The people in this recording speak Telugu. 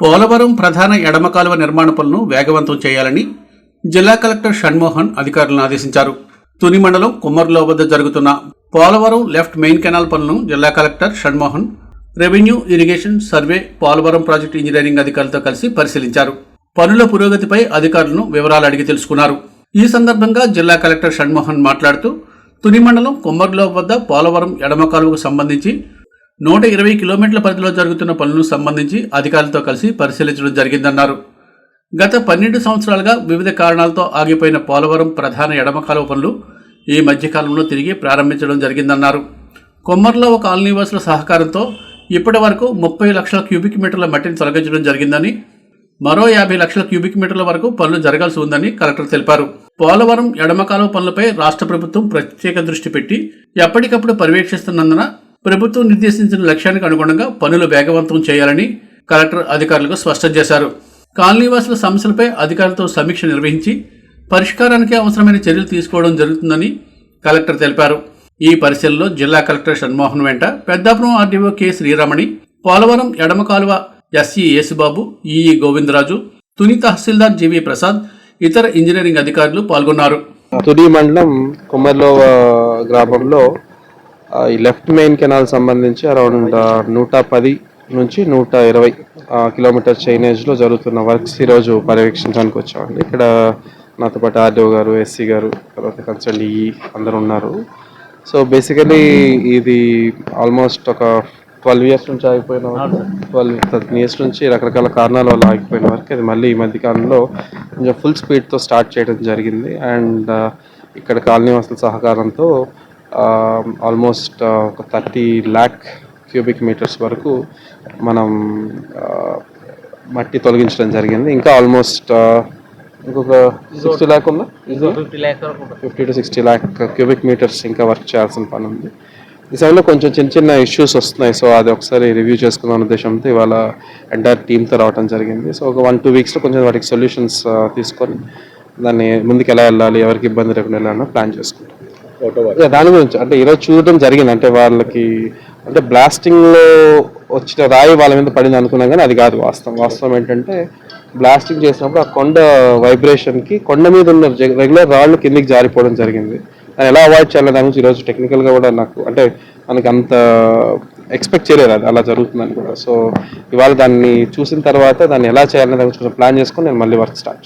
Polavaram ప్రధాన ఎడమ కాలువ నిర్మాణ పనులను వేగవంతం చేయాలని జిల్లా కలెక్టర్ షణ్మోహన్ అధికారులను ఆదేశించారు. తుని మండలం కుమ్మర్లో వద్ద జరుగుతున్న పోలవరం లెఫ్ట్ మెయిన్ కెనాల్ పనులను జిల్లా collector Shanmohan revenue irrigation survey Polavaram project engineering అధికారులతో కలిసి పరిశీలించారు. పనుల పురోగతిపై అధికారులను వివరాలు అడిగి తెలుసుకున్నారు. ఈ సందర్భంగా జిల్లా కలెక్టర్ షణ్మోహన్ మాట్లాడుతూ తుని మండలం కుమ్మర్లో వద్ద పోలవరం ఎడమ కాలువకు సంబంధించి నూట ఇరవై కిలోమీటర్ల పరిధిలో జరుగుతున్న పనులకు సంబంధించి అధికారులతో కలిసి పరిశీలించడం జరిగిందన్నారు. గత పన్నెండు సంవత్సరాలుగా వివిధ కారణాలతో ఆగిపోయిన పోలవరం ప్రధాన ఎడమకాలువ పనులు ఈ మధ్యకాలంలో తిరిగి ప్రారంభించడం జరిగిందన్నారు. కొమ్మర్లో ఒక కాలనీవాసుల సహకారంతో ఇప్పటి వరకు ముప్పై లక్షల క్యూబిక్ మీటర్ల మట్టిని తొలగించడం జరిగిందని మరో యాభై లక్షల క్యూబిక్ మీటర్ల వరకు పనులు జరగాల్సి ఉందని కలెక్టర్ తెలిపారు. పోలవరం ఎడమకాలువ పనులపై రాష్ట్ర ప్రభుత్వం ప్రత్యేక దృష్టి పెట్టి ఎప్పటికప్పుడు పర్యవేక్షిస్తున్నందున ప్రభుత్వం నిర్దేశించిన లక్ష్యానికి అనుగుణంగా పనులు వేగవంతం చేయాలని కలెక్టర్ అధికారులకు స్పష్టం చేశారు. కాలనీవాసుల సమస్యలపై అధికారులతో సమీక్ష నిర్వహించి పరిష్కారానికి అవసరమైన చర్యలు తీసుకోవడం జరుగుతుందని కలెక్టర్ తెలిపారు. ఈ పరిశీలనలో జిల్లా కలెక్టర్ షణ్మోహన్ వెంట పెద్దాపురం ఆర్డీఓ కె శ్రీరమణి పోలవరం ఎడమ కాలువ SE Yesubabu EE Govindaraju Tuni tahsildar G V Prasad ఇతర ఇంజనీరింగ్ అధికారులు పాల్గొన్నారు. తుడి మండలం కుమ్మర్లో గ్రామంలో ఈ లెఫ్ట్ మెయిన్ కెనాల్ సంబంధించి అరౌండ్ నూట పది నుంచి నూట ఇరవై కిలోమీటర్ చైనేజ్లో జరుగుతున్న వర్క్స్ ఈరోజు పర్యవేక్షించడానికి వచ్చామండి. ఇక్కడ నాతో పాటు ఆర్డీఓ గారు ఎస్సీ గారు తర్వాత కన్సల్ట్ ఈ అందరు ఉన్నారు. సో బేసికలీ ఇది ఆల్మోస్ట్ ఒక ట్వెల్వ్ ఇయర్స్ నుంచి ఆగిపోయిన ట్వెల్వ్ థర్టీన్ ఇయర్స్ నుంచి రకరకాల కారణాల వల్ల ఆగిపోయిన వరకు. అది మళ్ళీ ఈ మధ్య కాలంలో కొంచెం ఫుల్ స్పీడ్తో స్టార్ట్ చేయడం జరిగింది. అండ్ ఇక్కడ కాలనీ వసతుల సహకారంతో ఆల్మోస్ట్ ఒక థర్టీ ల్యాక్ క్యూబిక్ మీటర్స్ వరకు మనం ఆ, మట్టి తొలగించడం జరిగింది. ఇంకా ఆల్మోస్ట్ ఇంకొక సిక్స్టీ ల్యాక్ ఉందా? Fifty to sixty lakh cubic metres ఇంకా వర్క్ చేయాల్సిన పని ఉంది. ఈ సమయంలో కొంచెం చిన్న చిన్న ఇష్యూస్ వస్తున్నాయి. సో అది ఒకసారి రివ్యూ చేసుకుందాం ఉద్దేశంతో ఇవాళ ఎంటైర్ టీమ్తో రావడం జరిగింది. సో ఒక వన్ టూ వీక్స్లో కొంచెం వాటికి సొల్యూషన్స్ తీసుకొని దాన్ని ముందుకు ఎలా వెళ్ళాలి ఎవరికి ఇబ్బంది లేకుండా వెళ్ళాలని ప్లాన్ చేసుకుంటాం. దాని గురించి. అంటే ఈరోజు చూడడం జరిగింది. అంటే వాళ్ళకి అంటే బ్లాస్టింగ్లో వచ్చిన రాయి వాళ్ళ మీద పడింది అనుకున్నాం కానీ అది కాదు వాస్తవం. వాస్తవం ఏంటంటే బ్లాస్టింగ్ చేసినప్పుడు ఆ కొండ వైబ్రేషన్కి కొండ మీద ఉన్న రెగ్యులర్ రాళ్ళు కిందికి జారిపోవడం జరిగింది. దాన్ని ఎలా అవాయిడ్ చేయాలి దాని గురించి ఈరోజు టెక్నికల్గా కూడా నాకు అంటే మనకి అంత ఎక్స్పెక్ట్ చేయలేదు అది. అలా జరుగుతుందని కూడా. సో ఇవాళ దాన్ని చూసిన తర్వాత దాన్ని ఎలా చేయాలని దాని కొంచెం ప్లాన్ చేసుకొని నేను మళ్ళీ వర్క్ స్టార్ట్